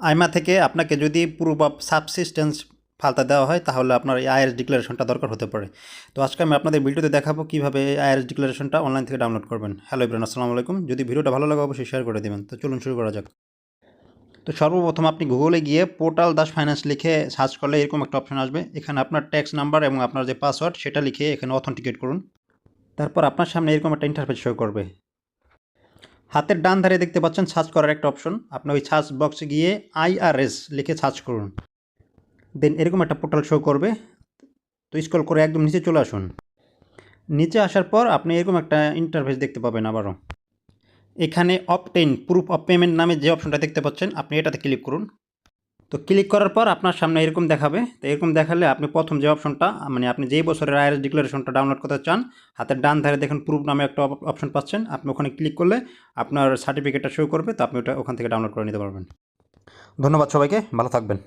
আইমা থেকে আপনাকে যদি অফ সাবসিস্টেন্স ফালতা দেওয়া হয়, তাহলে আপনার এই আইআরএস ডিক্লারেশনটা দরকার হতে পারে। তো আজকে আমি আপনাদের ভিডিওতে দেখাবো কীভাবে আইআরএস ডিক্লারেশনটা অনলাইন থেকে ডাউনলোড করবেন। হ্যালো ইব্রান আসসালামু আলাইকুম। যদি ভিডিওটা ভালো লাগে, অবশ্যই শেয়ার করে দেবেন। তো চলুন শুরু করা যাক। তো সর্বপ্রথম আপনি গুগলে গিয়ে পোর্টাল দাস ফাইন্যান্স লিখে সার্চ করলে এরকম একটা অপশন আসবে। এখানে আপনার ট্যাক্স নাম্বার এবং আপনার যে পাসওয়ার্ড সেটা লিখে এখানে অথেন্টিকেট করুন। তারপর আপনার সামনে এরকম একটা ইন্টারফেস শো করবে। হাতের ডান ধারে দেখতে পাচ্ছেন সার্চ করার একটা অপশন। আপনি ওই সার্চ বক্সে গিয়ে আইআরএস লিখে সার্চ করুন। দেন এরকম একটা পোর্টাল শো করবে। তো স্ক্রল করে একদম নিচে চলে আসুন। নিচে আসার পর আপনি এরকম একটা ইন্টারফেস দেখতে পাবেন আবারও। এখানে অপটেন প্রুফ অফ পেমেন্ট নামে যে অপশনটা দেখতে পাচ্ছেন, আপনি এটাতে ক্লিক করুন। তো ক্লিক করার পর আপনার সামনে এরকম দেখাবে। তো এরকম দেখালে আপনি প্রথম যে অপশনটা মানে আপনি যেই বছরের আইআরএস ডিক্লারেশনটা ডাউনলোড করতে চান, হাতের ডান ধারে দেখুন প্রুফ নামে একটা অপশন পাচ্ছেন। আপনি ওখানে ক্লিক করলে আপনার সার্টিফিকেটটা শো করবে, তো আপনি ওটা ওখান থেকে ডাউনলোড করে নিতে পারবেন। ধন্যবাদ সবাইকে, ভালো থাকবেন।